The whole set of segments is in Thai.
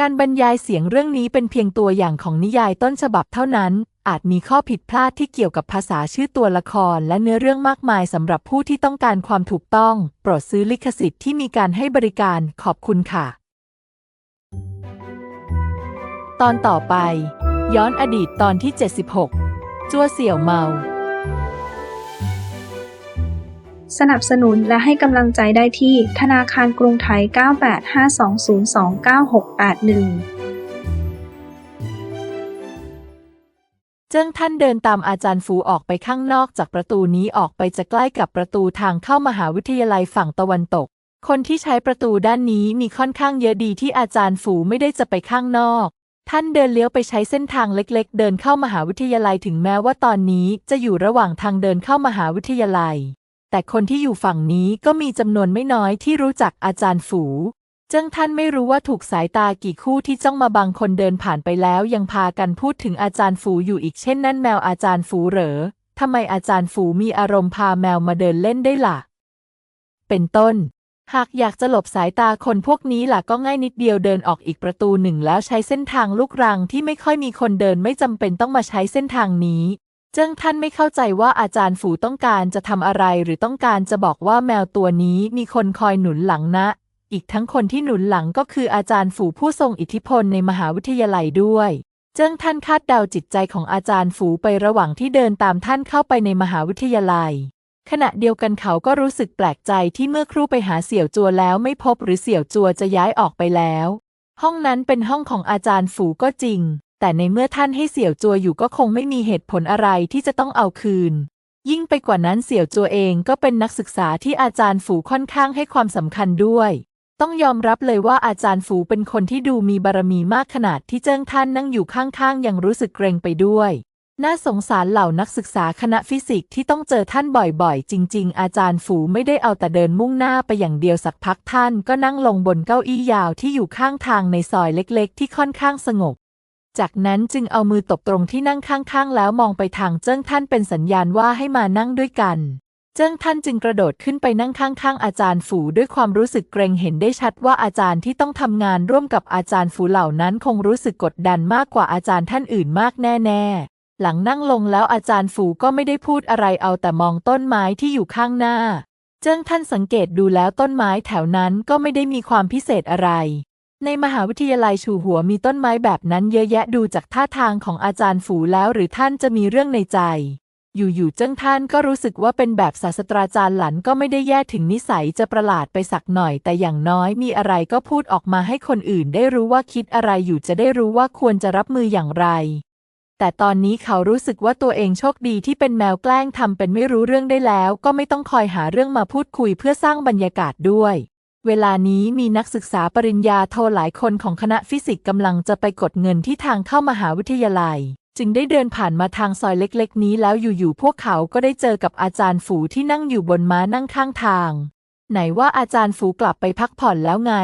การบรรยายเสียงเรื่องนี้เป็นเพียงตัวอย่างของนิยายต้นฉบับเท่านั้น อาจมีข้อผิดพลาดที่เกี่ยวกับภาษาชื่อตัวละครและเนื้อเรื่องมากมายสำหรับผู้ที่ต้องการความถูกต้อง โปรดซื้อลิขสิทธิ์ที่มีการให้บริการขอบคุณค่ะ ตอนต่อไป ย้อนอดีตตอนที่ 76 จัวเสี่ยวเมา สนับสนุนและให้กำลังใจได้ที่ธนาคารกรุงไทย 9852029681เจิ้งท่านเดินตามอาจารย์ฟูออกไปข้างนอกจากประตูนี้ออกไปจะใกล้กับประตูทางเข้ามหาวิทยาลัยฝั่งตะวันตก คนที่ใช้ประตูด้านนี้มีค่อนข้างเยอะดีที่อาจารย์ฟูไม่ได้จะไปข้างนอก ท่านเดินเลี้ยวไปใช้เส้นทางเล็ก ๆ เดินเข้ามหาวิทยาลัยถึงแม้ว่าตอนนี้จะอยู่ระหว่างทางเดินเข้ามหาวิทยาลัย แต่คนที่อยู่ฝั่งนี้ก็มีจำนวนไม่น้อยที่รู้จักอาจารย์ฝู เจิ้งท่านไม่รู้ว่าถูกสายตากี่คู่ที่จ้องมาบางคนเดินผ่านไปแล้ว ยังพากันพูดถึงอาจารย์ฝูอยู่อีกเช่นนั่นแมวอาจารย์ฝูเหรอทำไมอาจารย์ฝูมีอารมณ์พาแมวมาเดินเล่นได้ล่ะ เป็นต้น หากอยากจะหลบสายตาคนพวกนี้ล่ะก็ง่ายนิดเดียวเดินออกอีกประตูหนึ่งแล้วใช้เส้นทางลูกรังที่ไม่ค่อยมีคนเดินไม่จำเป็นต้องมาใช้เส้นทางนี้ เจิ้งท่านไม่เข้าใจว่าอาจารย์ฝูต้องการจะทำอะไรหรือต้องการจะบอกว่าแมวตัวนี้มีคนคอยหนุนหลังนะ อีกทั้งคนที่หนุนหลังก็คืออาจารย์ฝูผู้ทรงอิทธิพลในมหาวิทยาลัยด้วย เจิ้งท่านคาดเดาจิตใจของอาจารย์ฝูไประหว่างที่เดินตามท่านเข้าไปในมหาวิทยาลัย ขณะเดียวกันเขาก็รู้สึกแปลกใจที่เมื่อครู่ไปหาเสี่ยวจัวแล้วไม่พบหรือเสี่ยวจัวจะย้ายออกไปแล้ว ห้องนั้นเป็นห้องของอาจารย์ฝูก็จริง แต่ในเมื่อท่านให้เสี่ยวจัวอยู่ก็คงไม่มีเหตุผลอะไรที่จะต้องเอาคืน ยิ่งไปกว่านั้นเสี่ยวจัวเองก็เป็นนักศึกษาที่อาจารย์ฝูค่อนข้างให้ความสำคัญด้วย ต้องยอมรับเลยว่าอาจารย์ฝูเป็นคนที่ดูมีบารมีมากขนาดที่เจิ้งท่านนั่งอยู่ข้างๆยังรู้สึกเกรงไปด้วยน่าสงสารเหล่านักศึกษาคณะฟิสิกส์ที่ต้องเจอท่านบ่อยๆ จริง ๆ อาจารย์ฝูไม่ได้เอาแต่เดินมุ่งหน้าไปอย่างเดียวสักพักท่านก็นั่งลงบนเก้าอี้ยาวที่อยู่ข้างทางในซอยเล็ก ๆ ที่ค่อนข้างสงบ จากนั้นจึงเอามือตบตรงที่นั่งข้างๆ แล้วมองไปทางเจิ้งท่านเป็นสัญญาณว่าให้มานั่งด้วยกัน เจิ้งท่านจึงกระโดดขึ้นไปนั่งข้างๆ อาจารย์ฝูด้วยความรู้สึกเกรงเห็นได้ชัดว่าอาจารย์ที่ต้องทำงานร่วมกับอาจารย์ฝูเหล่านั้นคงรู้สึกกดดันมากกว่าอาจารย์ท่านอื่นมากแน่ๆ หลังนั่งลงแล้วอาจารย์ฝูก็ไม่ได้พูดอะไรเอาแต่มองต้นไม้ที่อยู่ข้างหน้า เจิ้งท่านสังเกตดูแล้วต้นไม้แถวนั้นก็ไม่ได้มีความพิเศษอะไร ในมหาวิทยาลัยชูหัวมีต้นไม้แบบนั้นเยอะแยะดูจากท่าทางของอาจารย์ฝูแล้วหรือท่านจะมีเรื่องในใจ อยู่ๆเจิ้งท่านก็รู้สึกว่าเป็นแบบศาสตราจารย์หลันก็ไม่ได้แย่ถึงนิสัยจะประหลาดไปสักหน่อย แต่อย่างน้อยมีอะไรก็พูดออกมาให้คนอื่นได้รู้ว่าคิดอะไรอยู่จะได้รู้ว่าควรจะรับมืออย่างไรแต่ตอนนี้เขารู้สึกว่าตัวเองโชคดีที่เป็นแมวแกล้งทำเป็นไม่รู้เรื่องได้แล้ว ก็ไม่ต้องคอยหาเรื่องมาพูดคุยเพื่อสร้างบรรยากาศด้วย เวลานี้มีนักศึกษาปริญญาโทหลายคนของคณะฟิสิกส์กำลังจะไปกดเงินที่ทางเข้ามหาวิทยาลัย จึงได้เดินผ่านมาทางซอยเล็กๆ นี้แล้วอยู่ๆพวกเขาก็ได้เจอกับอาจารย์ฝูที่นั่งอยู่บนม้านั่งข้างทาง ไหนว่าอาจารย์ฝูกลับไปพักผ่อนแล้วไง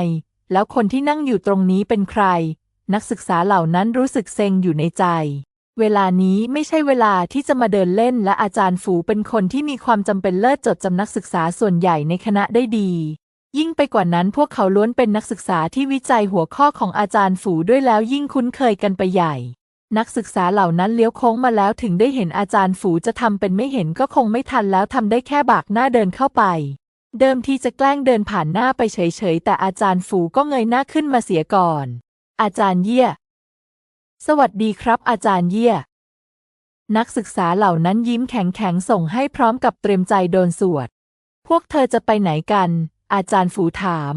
แล้วคนที่นั่งอยู่ตรงนี้เป็นใคร นักศึกษาเหล่านั้นรู้สึกเซ็งอยู่ในใจ เวลานี้ไม่ใช่เวลาที่จะมาเดินเล่นและอาจารย์ฝูเป็นคนที่มีความจำเป็นเลิศจดจำนักศึกษาส่วนใหญ่ในคณะได้ดี ยิ่งไปกว่านั้นพวกเขาล้วนเป็นนักศึกษาที่วิจัยหัวข้อของอาจารย์ฝูด้วยแล้วยิ่งคุ้นเคยกันไปใหญ่ นักศึกษาเหล่านั้นเลี้ยวโค้งมาแล้วถึงได้เห็นอาจารย์ฝูจะทำเป็นไม่เห็นก็คงไม่ทันแล้วทำได้แค่บากหน้าเดินเข้าไป เดิมทีจะแกล้งเดินผ่านหน้าไปเฉยๆ แต่อาจารย์ฝูก็เงยหน้าขึ้นมาเสียก่อน อาจารย์เยี่ย สวัสดีครับ อาจารย์เยี่ย นักศึกษาเหล่านั้นยิ้มแข็งๆส่งให้พร้อมกับเตรียมใจโดนสวด พวกเธอจะไปไหนกัน อาจารย์ฝูถาม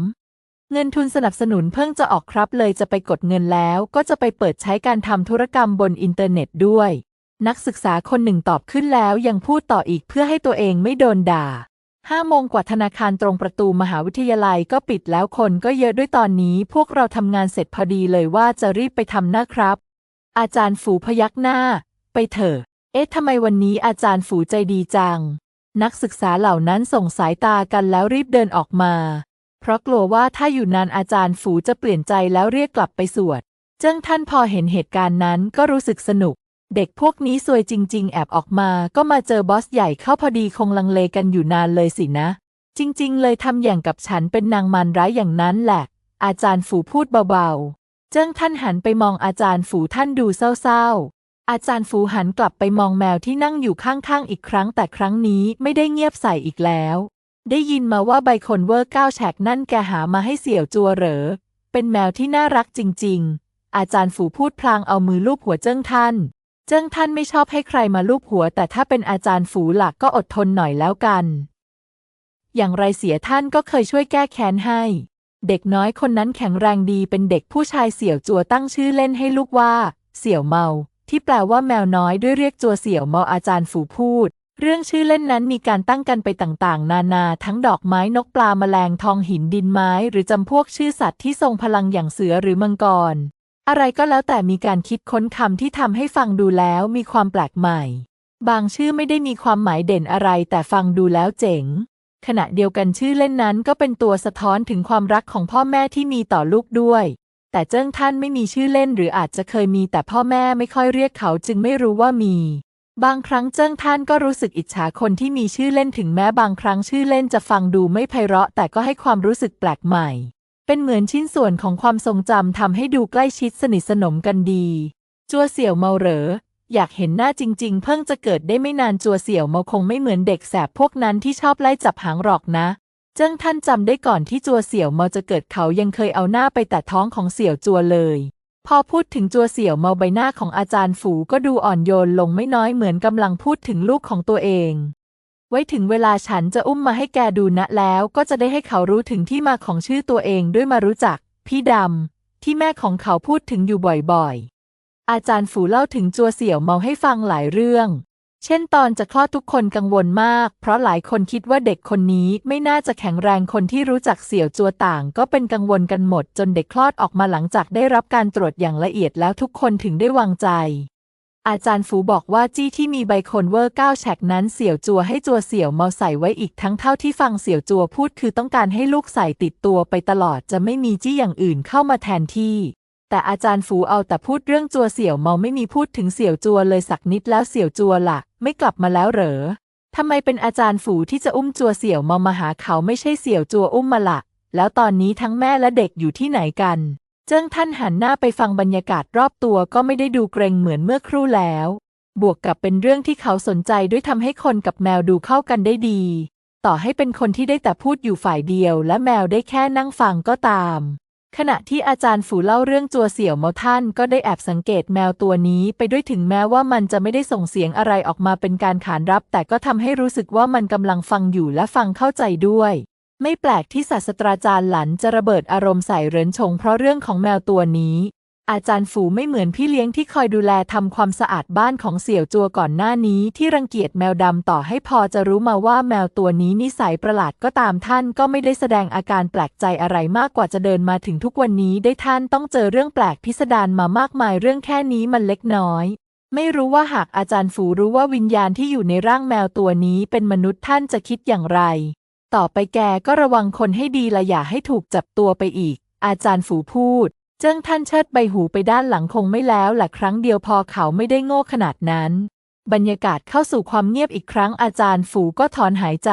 เงินทุนสนับสนุนเพิ่งจะออกครับเลยจะไปกดเงินแล้วก็จะไปเปิดใช้การทำธุรกรรมบนอินเทอร์เน็ตด้วย นักศึกษาคนหนึ่งตอบขึ้นแล้วยังพูดต่ออีกเพื่อให้ตัวเองไม่โดนด่าห้าโมงกว่าธนาคารตรงประตูมหาวิทยาลัยก็ปิดแล้วคนก็เยอะด้วยตอนนี้พวกเราทำงานเสร็จพอดีเลยว่าจะรีบไปทำนะครับ อาจารย์ฝูพยักหน้า ไปเถอะ เอ๊ะทำไมวันนี้อาจารย์ฝูใจดีจัง นักศึกษาเหล่านั้นส่งสายตากันแล้วรีบเดินออกมา เพราะกลัวว่าถ้าอยู่นานอาจารย์ฝูจะเปลี่ยนใจแล้วเรียกกลับไปสวด เจิ้งท่านพอเห็นเหตุการณ์นั้นก็รู้สึกสนุก เด็กพวกนี้ซวยจริง ๆ แอบออกมาก็มาเจอบอสใหญ่เข้าพอดีคงลังเลกันอยู่นานเลยสินะ จริง ๆ เลยทำอย่างกับฉันเป็นนางมารร้ายอย่างนั้นแหละ อาจารย์ฝูพูดเบาๆ เจิ้งท่านหันไปมองอาจารย์ฝูท่านดูเศร้าๆ อาจารย์ฝูหันกลับไปมองแมวที่นั่งอยู่ข้างๆอีกครั้งแต่ครั้งนี้ไม่ได้เงียบใส่อีกแล้ว ได้ยินมาว่าใบคนเวอร์เก้าแฉกนั่นแกหามาให้เสี่ยวจัวเหรอ เป็นแมวที่น่ารักจริง ๆ อาจารย์ฝูพูดพลางเอามือลูบหัวเจิ้งท่าน เจิ้งท่านไม่ชอบให้ใครมาลูบหัว แต่ถ้าเป็นอาจารย์ฝูหลักก็อดทนหน่อยแล้วกัน อย่างไรเสียท่านก็เคยช่วยแก้แค้นให้ เด็กน้อยคนนั้นแข็งแรงดีเป็นเด็กผู้ชายเสี่ยวจัวตั้งชื่อเล่นให้ลูกว่า เสี่ยวเมา ที่แปลว่าแมวน้อยด้วยเรียกจัวเสี่ยวเมาอาจารย์ฝูพูด เรื่องชื่อเล่นนั้นมีการตั้งกันไปต่างๆ นานา ทั้งดอกไม้นกปลาแมลงทองหินดินไม้ หรือจำพวกชื่อสัตว์ที่ทรงพลังอย่างเสือหรือมังกร อะไรก็แล้วแต่มีการคิดค้นคำที่ทำให้ฟังดูแล้วมีความแปลกใหม่ บางชื่อไม่ได้มีความหมายเด่นอะไรแต่ฟังดูแล้วเจ๋งขณะเดียวกันชื่อเล่นนั้นก็เป็นตัวสะท้อนถึงความรักของพ่อแม่ที่มีต่อลูกด้วย แต่เจิ้งท่านไม่มีชื่อเล่นหรืออาจจะเคยมีแต่พ่อแม่ไม่ค่อยเรียกเขาจึงไม่รู้ว่ามี บางครั้งเจิ้งท่านก็รู้สึกอิจฉาคนที่มีชื่อเล่นถึงแม้บางครั้งชื่อเล่นจะฟังดูไม่ไพเราะ แต่ก็ให้ความรู้สึกแปลกใหม่ เป็นเหมือนชิ้นส่วนของความทรงจำทำให้ดูใกล้ชิดสนิทสนมกันดี จัวเสี่ยวเมาเหรออยากเห็นหน้าจริง ๆ เพิ่งจะเกิดได้ไม่นานจัวเสี่ยวเมาคงไม่เหมือนเด็กแสบพวกนั้นที่ชอบไล่จับหางหรอกนะ เจิ้งท่านจำได้ก่อนที่จัวเสี่ยวเมาจะเกิดเขายังเคยเอาหน้าไปแตะท้องของเสี่ยวจัวเลย พอพูดถึงจัวเสี่ยวเมาใบหน้าของอาจารย์ฝูก็ดูอ่อนโยนลงไม่น้อยเหมือนกำลังพูดถึงลูกของตัวเอง ไว้ถึงเวลาฉันจะอุ้มมาให้แกดูนะแล้วก็จะได้ให้เขารู้ถึงที่มาของชื่อตัวเองด้วยมารู้จัก พี่ดำที่แม่ของเขาพูดถึงอยู่บ่อยๆ อาจารย์ฝูเล่าถึงจัวเสี่ยวเมาให้ฟังหลายเรื่อง เช่นตอนจะคลอดทุกคนกังวลมาก เพราะหลายคนคิดว่าเด็กคนนี้ไม่น่าจะแข็งแรงคนที่รู้จักเสี่ยวจัวต่าง ก็เป็นกังวลกันหมด จนเด็กคลอดออกมาหลังจากได้รับการตรวจอย่างละเอียดแล้วทุกคนถึงได้วางใจ อาจารย์ฝูบอกว่าจี้ที่มีใบคนเวอร์เก้าแฉกนั้นเสี่ยวจัวให้จัวเสี่ยวเมาใส่ไว้อีกทั้งเท่าที่ฟังเสี่ยวจัวพูดคือต้องการให้ลูกใส่ติดตัวไปตลอดจะไม่มีจี้อย่างอื่นเข้ามาแทนที่ แต่อาจารย์ฝูเอาแต่พูดเรื่องจัวเสี่ยวเมาไม่มีพูดถึงเสี่ยวจัวเลยสักนิดแล้วเสี่ยวจัวล่ะ ไม่กลับมาแล้วเหรอทำไมเป็นอาจารย์ฝูที่จะอุ้มจัวเสี่ยวเมามาหาเขาไม่ใช่เสี่ยวจัวอุ้มมาละแล้วตอนนี้ทั้งแม่และเด็กอยู่ที่ไหนกัน เจิ้งท่านหันหน้าไปฟังบรรยากาศรอบตัวก็ไม่ได้ดูเกรงเหมือนเมื่อครู่แล้ว บวกกับเป็นเรื่องที่เขาสนใจด้วยทำให้คนกับแมวดูเข้ากันได้ดี ต่อให้เป็นคนที่ได้แต่พูดอยู่ฝ่ายเดียว และแมวได้แค่นั่งฟังก็ตาม ขณะที่อาจารย์ฝูเล่าเรื่องจัวเสี่ยวเมาท่านก็ได้แอบสังเกตแมวตัวนี้ไปด้วยถึงแม้ว่ามันจะไม่ได้ส่งเสียงอะไรออกมาเป็นการขานรับ แต่ก็ทำให้รู้สึกว่ามันกำลังฟังอยู่และฟังเข้าใจด้วย ไม่แปลกที่ศาสตราจารย์หลันจะระเบิดอารมณ์ใส่เหรินชงเพราะเรื่องของแมวตัวนี้ อาจารย์ฝูไม่เหมือนพี่เลี้ยงที่คอยดูแลทำความสะอาดบ้านของเสี่ยวจัวก่อนหน้านี้ที่รังเกียจแมวดำต่อให้พอจะรู้มาว่าแมวตัวนี้นิสัยประหลาดก็ตามท่านก็ไม่ได้แสดงอาการแปลกใจอะไรมากกว่าจะเดินมาถึงทุกวันนี้ได้ท่านต้องเจอเรื่องแปลกพิสดารมามากมายเรื่องแค่นี้มันเล็กน้อย ไม่รู้ว่าหากอาจารย์ฝูรู้ว่าวิญญาณที่อยู่ในร่างแมวตัวนี้เป็นมนุษย์ท่านจะคิดอย่างไร ต่อไปแกก็ระวังคนให้ดีละอย่าให้ถูกจับตัวไปอีก อาจารย์ฝูพูด จิ้งท่านเชิดใบหูไปด้านหลังคงไม่แล้วแหละครั้งเดียวพอเขาไม่ได้โง่ขนาดนั้น บรรยากาศเข้าสู่ความเงียบอีกครั้งอาจารย์ฝูก็ถอนหายใจ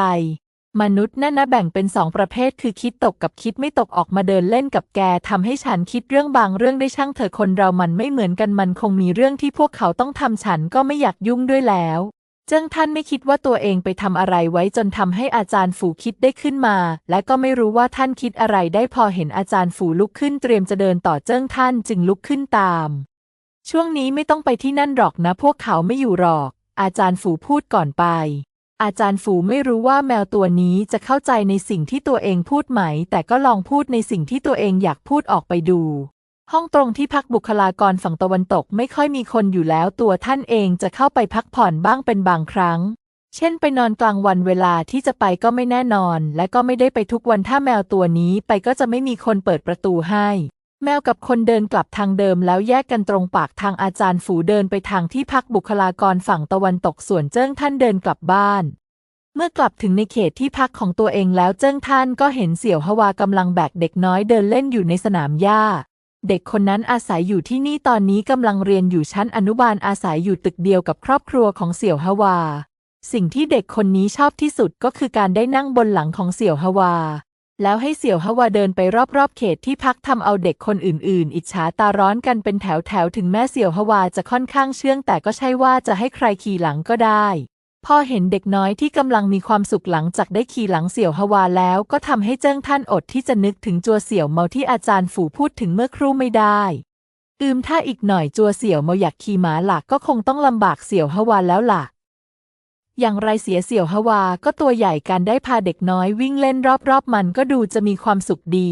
มนุษย์นั่นนะแบ่งเป็นสองประเภทคือคิดตกกับคิดไม่ตกออกมาเดินเล่นกับแกทำให้ฉันคิดเรื่องบางเรื่องได้ช่างเถอะคนเรามันไม่เหมือนกันมันคงมีเรื่องที่พวกเขาต้องทำฉันก็ไม่อยากยุ่งด้วยแล้ว เจิ้งท่านไม่คิดว่าตัวเองไปทำอะไรไว้จนทำให้อาจารย์ฝูคิดได้ขึ้นมา และก็ไม่รู้ว่าท่านคิดอะไรได้พอเห็นอาจารย์ฝูลุกขึ้นเตรียมจะเดินต่อเจิ้งท่านจึงลุกขึ้นตาม ช่วงนี้ไม่ต้องไปที่นั่นหรอกนะ พวกเขาไม่อยู่หรอก อาจารย์ฝูพูดก่อนไป อาจารย์ฝูไม่รู้ว่าแมวตัวนี้จะเข้าใจในสิ่งที่ตัวเองพูดไหม แต่ก็ลองพูดในสิ่งที่ตัวเองอยากพูดออกไปดู ห้องตรงที่พักบุคลากรฝั่งตะวันตกไม่ค่อยมีคนอยู่แล้วตัวท่านเองจะเข้าไปพักผ่อนบ้างเป็นบางครั้ง เช่นไปนอนกลางวันเวลาที่จะไปก็ไม่แน่นอน และก็ไม่ได้ไปทุกวันถ้าแมวตัวนี้ไปก็จะไม่มีคนเปิดประตูให้ แมวกับคนเดินกลับทางเดิมแล้วแยกกันตรงปากทางอาจารย์ฝูเดินไปทางที่พักบุคลากรฝั่งตะวันตกส่วนเจิ้งท่านเดินกลับบ้านเมื่อกลับถึงในเขตที่พักของตัวเองแล้วเจิ้งท่านก็เห็นเสี่ยวฮวากำลังแบกเด็กน้อยเดินเล่นอยู่ในสนามหญ้า เด็กคนนั้นอาศัยอยู่ที่นี่ตอนนี้กำลังเรียนอยู่ชั้นอนุบาลอาศัยอยู่ตึกเดียวกับครอบครัวของเสี่ยวฮวา สิ่งที่เด็กคนนี้ชอบที่สุดก็คือการได้นั่งบนหลังของเสี่ยวฮวา แล้วให้เสี่ยวฮวาเดินไปรอบๆ เขตที่พักทำเอาเด็กคนอื่นๆ อิจฉาตาร้อนกันเป็นแถวๆ ถึงแม่เสี่ยวฮวาจะค่อนข้างเชื่องแต่ก็ใช่ว่าจะให้ใครขี่หลังก็ได้ พอเห็นเด็กน้อยที่กำลังมีความสุขหลังจากได้ขี่หลังเสี่ยวฮวาแล้ว ก็ทำให้เจิ้งท่านอดที่จะนึกถึงจัวเสี่ยวเมาที่อาจารย์ฝูพูดถึงเมื่อครู่ไม่ได้อืมถ้าอีกหน่อยจัวเสี่ยวเมาอยากขี่ม้าหลักก็คงต้องลำบากเสี่ยวฮวาแล้วล่ะ อย่างไรเสียเสี่ยวฮวาก็ตัวใหญ่การได้พาเด็กน้อยวิ่งเล่นรอบๆมันก็ดูจะมีความสุขดี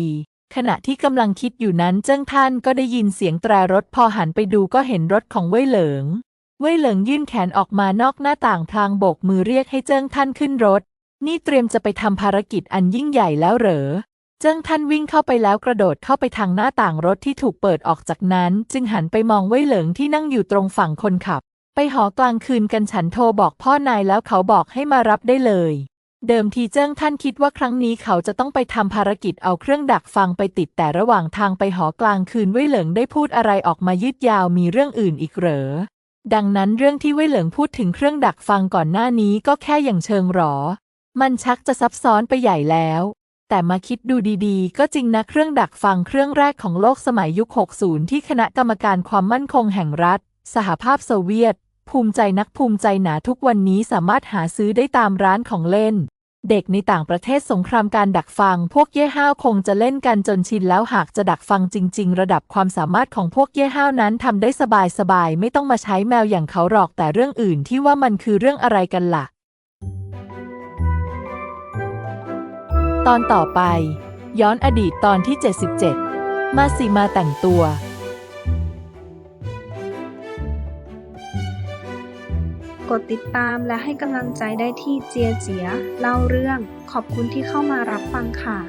ขณะที่กำลังคิดอยู่นั้นเจิ้งท่านก็ได้ยินเสียงแตรรถพอหันไปดูก็เห็นรถของเว่ยเหลิง เว่ยเหลิงยื่นแขนออกมานอกหน้าต่างพลางโบกมือเรียกให้เจิ้งท่านขึ้นรถ นี่เตรียมจะไปทำภารกิจอันยิ่งใหญ่แล้วเหรอ เจิ้งท่านวิ่งเข้าไปแล้วกระโดดเข้าไปทางหน้าต่างรถที่ถูกเปิดออกจากนั้น จึงหันไปมองเว่ยเหลิงที่นั่งอยู่ตรงฝั่งคนขับ ไปหอกลางคืนกันฉันโทรบอกพ่อนายแล้วเขาบอกให้มารับได้เลย เดิมทีเจิ้งท่านคิดว่าครั้งนี้เขาจะต้องไปทำภารกิจเอาเครื่องดักฟังไปติดแต่ระหว่างทางไปหอกลางคืนเว่ยเหลิงได้พูดอะไรออกมายืดยาวมีเรื่องอื่นอีกเหรอ ดังนั้นเรื่องที่เว่ยเหลิงพูดถึงเครื่องดักฟังก่อนหน้านี้ก็แค่อย่างเชิงหรอ มันชักจะซับซ้อนไปใหญ่แล้ว แต่มาคิดดูดีๆ ก็จริงนะเครื่องดักฟังเครื่องแรกของโลกสมัยยุค 60 ที่คณะกรรมการความมั่นคงแห่งรัฐ สหภาพโซเวียต ภูมิใจนักภูมิใจหนาทุกวันนี้สามารถหาซื้อได้ตามร้านของเล่น เด็กในต่างประเทศสงครามการดักฟัง พวกเย่ห้าวคงจะเล่นกันจนชินแล้วหากจะดักฟังจริง ๆ ระดับความสามารถของพวกเย่ห้าวนั้นทำได้สบายๆไม่ต้องมาใช้แมวอย่างเขาหรอกแต่เรื่องอื่นที่ว่ามันคือเรื่องอะไรกันล่ะ ตอนต่อไป ย้อนอดีตตอนที่ 77 มาสิมาแต่งตัว กดติดตามและให้กำลังใจได้ที่เจียเจียเล่าเรื่อง ขอบคุณที่เข้ามารับฟังค่ะ